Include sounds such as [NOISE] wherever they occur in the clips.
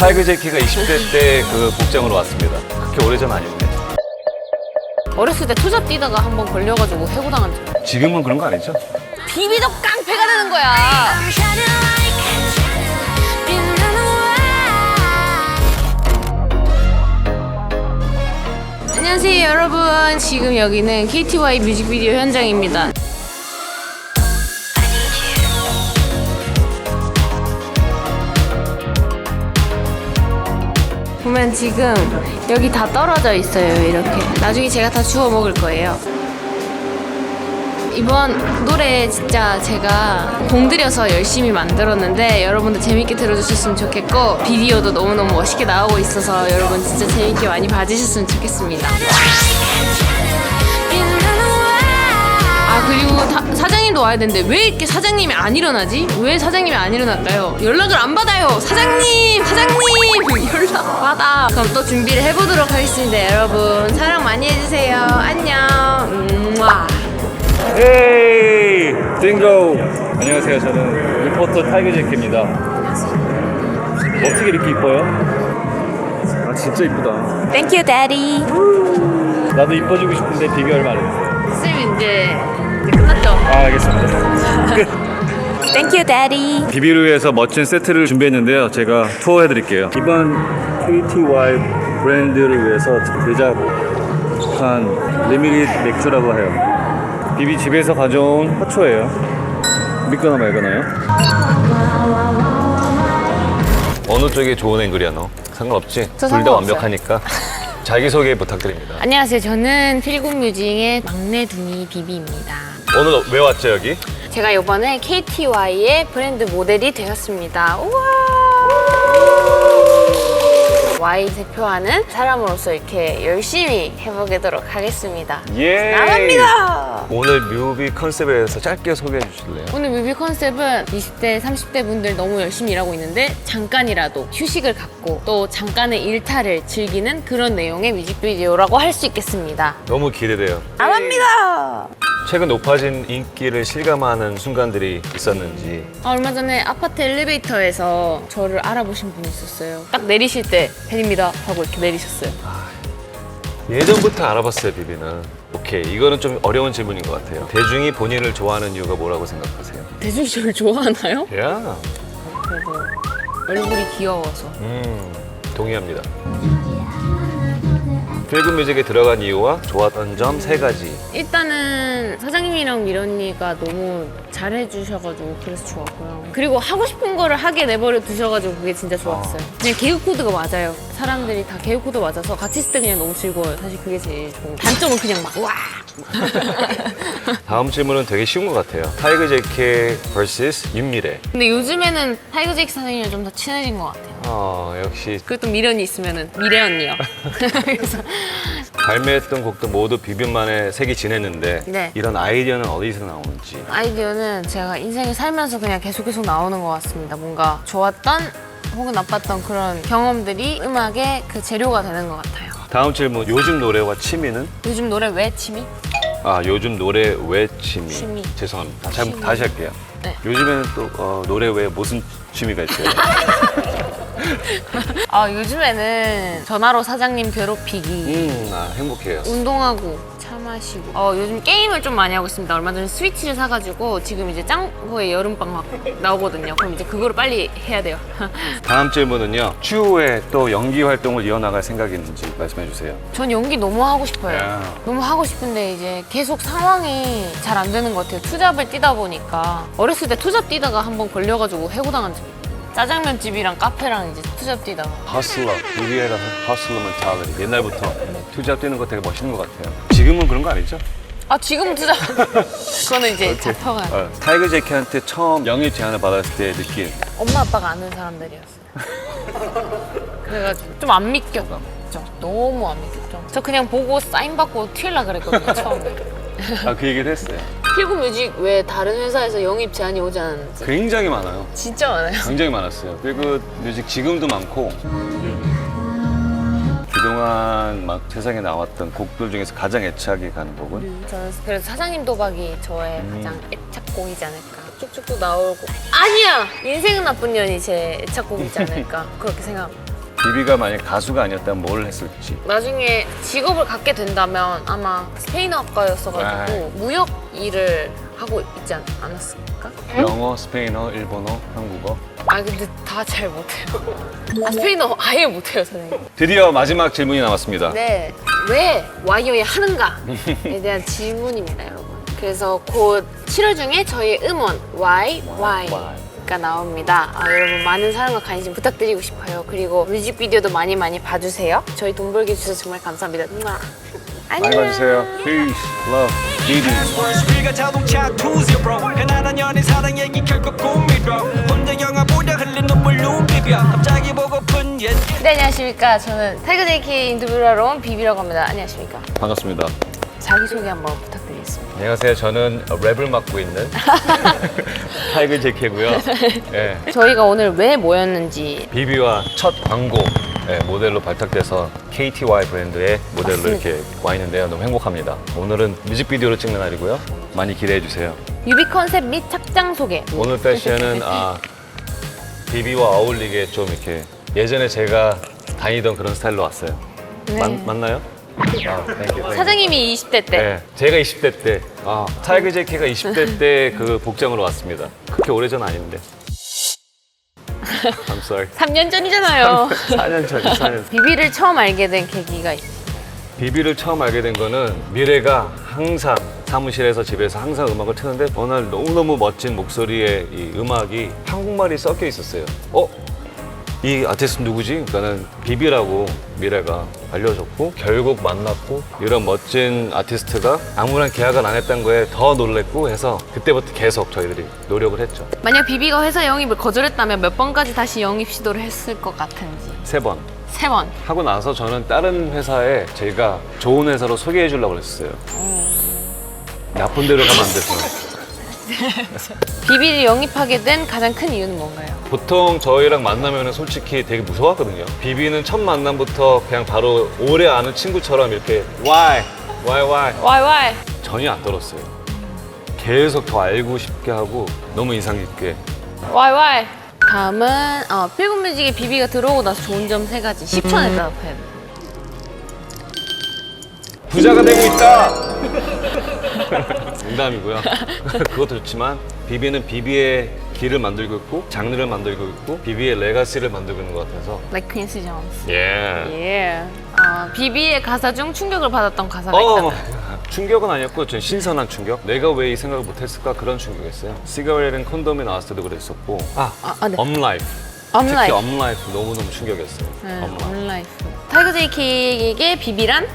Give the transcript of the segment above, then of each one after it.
타이거 제키가 20대 때 그 복장으로 왔습니다. 그렇게 오래전 아닌데. 어렸을 때 투잡 뛰다가 한 번 걸려가지고 해고당한 적. 지금은 그런 거 아니죠? 비비덕 깡패가 되는 거야. 안녕하세요 여러분. 지금 여기는 KTY 뮤직비디오 현장입니다. 보면 지금 여기 다 떨어져 있어요 이렇게. 나중에 제가 다 주워 먹을 거예요. 이번 노래 진짜 제가 공들여서 열심히 만들었는데 여러분들 재밌게 들어주셨으면 좋겠고 비디오도 너무너무 멋있게 나오고 있어서 여러분 진짜 재밌게 많이 봐주셨으면 좋겠습니다. 아 그리고 다- 사장님도 와야 되는데 왜 이렇게 사장님이 안 일어나지? 왜 사장님이 안 일어날까요? 연락을 안 받아요 사장님 사장님 [LAUGHS] 연락 받아 그럼 또 준비를 해보도록 하겠습니다 여러분 사랑 많이 해주세요 안녕 음와 헤이! 띵고! 안녕하세요. 저는 리포터 타이거 제키입니다. 어떻게 이렇게 이뻐요? 아, 진짜 이쁘다. 땡큐 데디 나도 이뻐지고 싶은데 비결 말해주세요. 쌤 이제 이제 끝났죠? 아, 알겠습니다. 끝! 땡큐 데디 비비를 위해서 멋진 세트를 준비했는데요. 제가 투어해 드릴게요. 이번 KTY 브랜드를 위해서 제작한 리미릿 맥주라고 해요. 비비 집에서 가져온 화초예요. 믿거나 말거나요? 어느 쪽이 좋은 앵글이야 너? 상관없지? 저둘다 상관없어요. 완벽하니까 자기소개 부탁드립니다. 안녕하세요 저는 필국 뮤직의 막내 둥이 비비입니다 오늘 왜 왔죠 여기? 제가 이번에 KTY의 브랜드 모델이 되었습니다. 우와! Y 대표하는 사람으로서 이렇게 열심히 해보도록 하겠습니다. 예! 나갑니다! 오늘 뮤비 컨셉에 대해서 짧게 소개해 주실래요? 오늘 뮤비 컨셉은 20대, 30대 분들 너무 열심히 일하고 있는데 잠깐이라도 휴식을 갖고 또 잠깐의 일탈을 즐기는 그런 내용의 뮤직비디오라고 할 수 있겠습니다. 너무 기대돼요. 나갑니다! 최근 높아진 인기를 실감하는 순간들이 있었는지 아, 얼마 전에 아파트 엘리베이터에서 저를 알아보신 분이 있었어요. 딱 내리실 때 팬입니다 하고 이렇게 내리셨어요. 예전부터 알아봤어요 비비는 오케이 이거는 좀 어려운 질문인 것 같아요 대중이 본인을 좋아하는 이유가 뭐라고 생각하세요? 대중이 저를 좋아하나요? 야, 그래도 얼굴이 귀여워서. 음 동의합니다 필금 뮤직에 들어간 이유와 좋았던 점 세 가지 일단은 사장님이랑 미런니가 너무 잘해주셔가지고 그래서 좋았고요. 그리고 하고 싶은 거를 하게 내버려 두셔가지고 그게 진짜 좋았어요. 그냥 개그 코드가 맞아요. 사람들이 다 개그 코드 맞아서 같이 있을 때 그냥 너무 즐거워요. 사실 그게 제일 좋은 거. 단점은 그냥 막 와. [LAUGHS] 다음 질문은 되게 쉬운 것 같아요 타이거 제키 vs 윤미래 근데 요즘에는 타이거 제이크 사장님이랑 좀 더 친해진 것 같아요. 어 역시 또 미련이 있으면은 미래 언니요. [LAUGHS] 그래서 발매했던 곡도 모두 비비만의 색이 지냈는데 네. 이런 아이디어는 어디서 나오는지 아이디어는 제가 인생을 살면서 그냥 계속 계속 나오는 것 같습니다. 뭔가 좋았던 혹은 나빴던 그런 경험들이 음악의 그 재료가 되는 것 같아요. 다음 질문 요즘 노래와 취미는? 요즘 노래 왜 취미? 아 요즘 노래 외 취미. 취미. 죄송합니다. 잘. 다시 할게요. 네. 요즘에는 또 어, 노래 외에 무슨 취미가 있어요? [LAUGHS] [LAUGHS] 아 요즘에는 전화로 사장님 괴롭히기, 음, 아 행복해요. 운동하고 차 마시고. 어 요즘 게임을 좀 많이 하고 있습니다. 얼마 전에 스위치를 사가지고 지금 이제 짱구의 여름방 막 나오거든요. 그럼 이제 그거를 빨리 해야 돼요. [LAUGHS] 다음 질문은요. 추후에 또 연기 활동을 이어나갈 생각이 있는지 말씀해 주세요. 전 연기 너무 하고 싶어요. 야. 너무 하고 싶은데 이제 계속 상황이 잘 안 되는 것 같아요. 투잡을 뛰다 보니까 어렸을 때 투잡 뛰다가 한 번 걸려가지고 해고당한 적이. 짜장면 집이랑 카페랑 이제 투잡 뛰다가 허슬러, 우리에라 허슬러 멘탈리티. 옛날부터 투잡 뛰는 거 되게 멋있는 것 같아요. 지금은 그런 거 아니죠? 아 지금 투잡 [LAUGHS] 그거는 이제 잡혀가요. 어, 타이거 제키한테 처음 영입 제안을 받았을 때 느낀 엄마 아빠가 아는 사람들이었어요. [LAUGHS] 그래가지고 좀 안 믿겼죠. 너무 안 믿겼죠. 저 그냥 보고 사인 받고 튀려고 그랬거든요 처음에. 아, 그 얘기를 했어요. 필구 뮤직 왜 다른 회사에서 영입 제안이 오지 않았는지 굉장히 많아요. 진짜 많아요. 굉장히 많았어요. 그리고 뮤직 지금도 많고 그동안 막 세상에 나왔던 곡들 중에서 가장 애착이 가는 곡은 저는 그래서 사장님 도박이 저의 가장 애착곡이지 않을까. 쭉쭉쭉 나오고 아니야 인생은 나쁜 년이 제 애착곡이지 않을까 [LAUGHS] 그렇게 생각합니다. 비비가 만약 가수가 아니었다면 뭘 했을지. 나중에 직업을 갖게 된다면 아마 스페인어과였어가지고 무역 일을 하고 있지 않, 않았을까? 영어, 스페인어, 일본어, 한국어. 아 근데 다 잘 못해요. 아 스페인어 아예 못해요 선생님. 드디어 마지막 질문이 남았습니다. 네. 왜 와이어에 하는가에 대한 질문입니다, 여러분. 그래서 곧 7월 중에 저희 음원 Y Y 가 나옵니다. 아, 여러분 많은 사랑과 관심 부탁드리고 싶어요. 그리고 뮤직비디오도 많이 많이 봐주세요. 저희 돈 벌게 주셔서 정말 감사합니다. 누나. 많이 봐주세요. Peace, love. 우리가 자동차 2-0 가난한 연인 사랑 얘기 결국 꿈이로 혼자 영화 보다 흘린 눈물 눈 비벼 갑자기 보고픈 옛 네, 안녕하십니까. 저는 타이거 제이키 인터뷰를 하러 온 비비라고 합니다. 안녕하십니까. 반갑습니다. 자기소개 한번 부탁드리겠습니다. 안녕하세요. 저는 랩을 맡고 있는 [LAUGHS] 타이거 제키고요. [LAUGHS] 예, 저희가 오늘 왜 모였는지 비비와 첫 광고 예, 모델로 발탁돼서 KTY 브랜드의 모델로 맞습니다. 이렇게 와 있는데요. 너무 행복합니다. 오늘은 뮤직비디오를 찍는 날이고요. 많이 기대해 주세요. 뮤비 컨셉 및 착장 소개. 오늘 패션은 아, 비비와 어울리게 좀 이렇게 예전에 제가 다니던 그런 스타일로 왔어요. 네. 맞, 맞나요? 아. 사장님이 20대 때 네, 제가 20대 때, 아, 타이거 제키가 20대 [LAUGHS] 때 그 복장으로 왔습니다. 그렇게 오래전 아닌데. [LAUGHS] I'm sorry. 3년 전이잖아요. 4년 전, 4년. 비비를 처음 알게 된 계기가 있어요. 비비를 처음 알게 된 거는 미래가 항상 사무실에서 집에서 항상 음악을 트는데 어느 날 너무너무 멋진 목소리의 이 음악이 한국말이 섞여 있었어요. 어? 이 아티스트 누구지? 그러니까는 비비라고 미래가 알려줬고 결국 만났고 이런 멋진 아티스트가 아무런 계약을 안 했다는 거에 더 놀랬고 해서 그때부터 계속 저희들이 노력을 했죠. 만약 비비가 회사 영입을 거절했다면 몇 번까지 다시 영입 시도를 했을 것 같은지. 세 번. 세 번. 하고 나서 저는 다른 회사에 제가 좋은 회사로 소개해 주려고 그랬어요. 나쁜 데로 가면 안 돼서. [LAUGHS] 비비를 영입하게 된 가장 큰 이유는 뭔가요? 보통 저희랑 만나면 솔직히 되게 무서웠거든요. 비비는 첫 만남부터 그냥 바로 오래 아는 친구처럼 이렇게 why, why, why 와이 와이. 전혀 안 떨었어요. 계속 더 알고 싶게 하고 너무 인상 깊게. 와이 와이. 다음은 어, 필금뮤직에 비비가 들어오고 나서 좋은 점 세 가지. 10초 안에 대답해야 돼. 부자가 되고 있다. [LAUGHS] 농담이고요. [LAUGHS] 그것도 좋지만 비비는 비비의 길을 만들고 있고 장르를 만들고 있고 비비의 레가시를 만들고 있는 것 같아서. Like Quincy Jones. 예. 예. 어, 비비의 가사 중 충격을 받았던 가사가 어, 있다. [LAUGHS] 충격은 아니었고 전 신선한 충격. 내가 왜 이 생각을 못했을까 그런 충격이었어요. 시가렛은 콘돔이 나왔을 때도 그랬었고. 아, 아, 아, 네. 엄라이프. 특히 like. 엄라이프 너무 너무 충격이었어요. 네, 엄라이프. 온라이프. 타이거 제이키에게 비비란?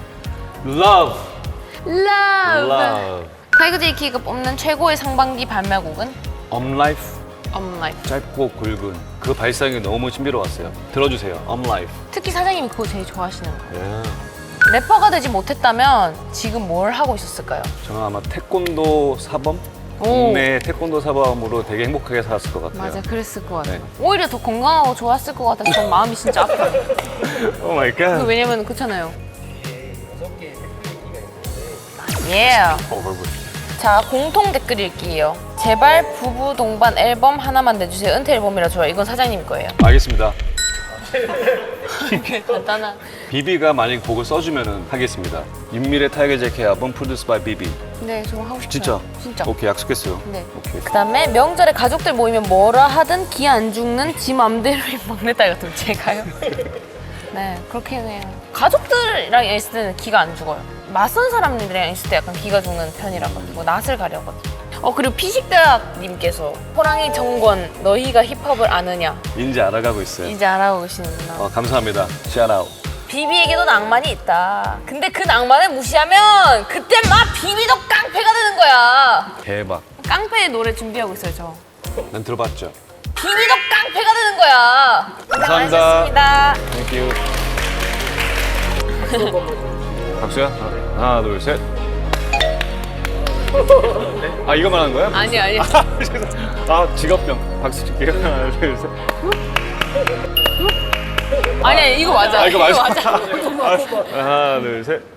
Love, Love. love. 타이거 제이키가 뽑는 최고의 상반기 발매곡은? 엄라이프 Unlife. 짧고 굵은 그 발상이 너무 신비로웠어요. 들어주세요. 엄라이프. 특히 사장님이 그거 제일 좋아하시는 거. 예. 래퍼가 되지 못했다면 지금 뭘 하고 있었을까요? 저는 아마 태권도 사범? 오. 국내 태권도 사범으로 되게 행복하게 살았을 것 같아요. 맞아, 그랬을 것 같아요. 네. 오히려 더 건강하고 좋았을 것 같아서 전 마음이 진짜 아파요. 오 마이 갓. 왜냐면 그렇잖아요. 예. 오버굿. 자, 공통 댓글 읽기예요. 제발 부부 동반 앨범 하나만 내주세요. 은퇴 앨범이라 좋아요. 이건 사장님 거예요. 알겠습니다. [LAUGHS] 간단한. 비비가 만약 곡을 써주면 하겠습니다. 윤미래 타이거 제키 앨범 프로듀스 바이 비비. 네, 정말 하고 싶어요. 진짜? 진짜. 오케이 약속했어요. 네. 오케이. 그다음에 명절에 가족들 모이면 뭐라 하든 기 안 죽는 지 맘대로인 막내딸 같은 제가요. [LAUGHS] 네 그렇게 해요. 가족들이랑 있을 때는 기가 안 죽어요. 맞선 사람들이랑 있을 때 약간 기가 죽는 편이라 가지고 낯을 가려거든요. 어 그리고 피식대학님께서 호랑이 정권 너희가 힙합을 아느냐 인지 알아가고 있어요. 이제 알아보고 계시는구나. 어, 감사합니다. 샤라우. 비비에게도 낭만이 있다. 근데 그 낭만을 무시하면 그때 막 비비도 깡패가 되는 거야. 대박. 깡패의 노래 준비하고 있어요 저. 난 들어봤죠. 비비도 깡패가 되는 거야. 감사합니다. 고생하셨습니다. 땡큐. [LAUGHS] 박수야. 하나, 둘, 셋. 아 이거만 하는 거야? 아니 아니. [LAUGHS] 아 직업병. 박수 줄게요. 하나, 둘, 셋. 아니 이거 맞아. 아 이거. 맞아. [LAUGHS] 하나, 둘, 셋.